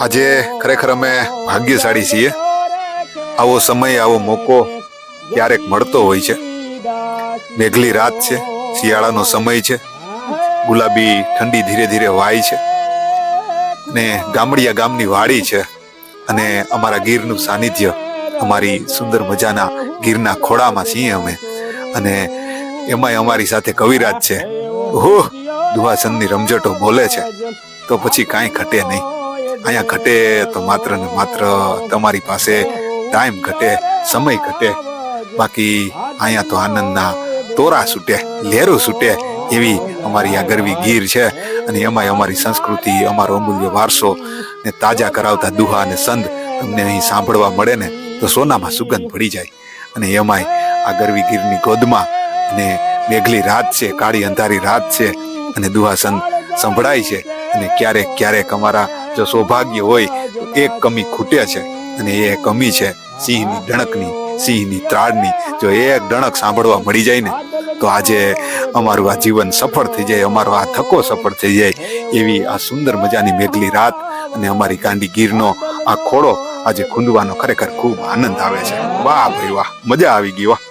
આજે ખરેખર અમે ભાગ્યશાળી છીએ. આવો સમય, આવો મોકો ક્યારેક મળતો હોય છે. મેઘલી રાત છે, શિયાળાનો સમય છે. ગુલાબી ઠંડી ધીરે ધીરે વાય છે. ને ગામડિયા ગામની વાડી છે. અને અમારા ગીરનું સાનિધ્ય, અમારી સુંદર મજાના ગીરના ખોળામાં છીએ અમે. અને એમાંય અમારી સાથે કવિરાજ છે. ઓહ, દુહાસનની રમઝટો બોલે છે. તો પછી કાંઈ ઘટે નહીં. અહીંયા ઘટે તો માત્ર ને માત્ર તમારી પાસે ટાઈમ ઘટે, સમય ઘટે. બાકી અહીંયા તો આનંદના તોરા છૂટે, લહેરો છૂટે એવી અમારી આ ગરવી ગીર છે. અને એમાંય અમારી સંસ્કૃતિ, અમારો અમૂલ્ય વારસો ને તાજા કરાવતા દુહા અને સંત તમને અહીં સાંભળવા મળે ને તો સોનામાં સુગંધ પડી જાય. અને એમાંય આ ગરવી ગીરની ગોદમાં અને મેઘલી રાત છે, કાળી અંધારી રાત છે. અને દુહા સંત સંભળાય છે. અને ક્યારેક ક્યારેક અમારા જો સૌભાગ્ય હોય તો એક કમી ખૂટે છે અને એ કમી છે સિંહની ડણકની, સિંહની ત્રાડની. જો એક ડણક સાંભળવા મળી જાય ને, તો આજે અમારું આ જીવન સફળ થઈ જાય, અમારો આ થકો સફળ થઈ જાય. એવી આ સુંદર મજાની મેઘલી રાત અને અમારી કાંડી ગીરનો આ ખોળો આજે ખૂંદવાનો ખરેખર ખૂબ આનંદ આવે છે. વાહ ભાઈ વાહ, મજા આવી ગઈ વાહ.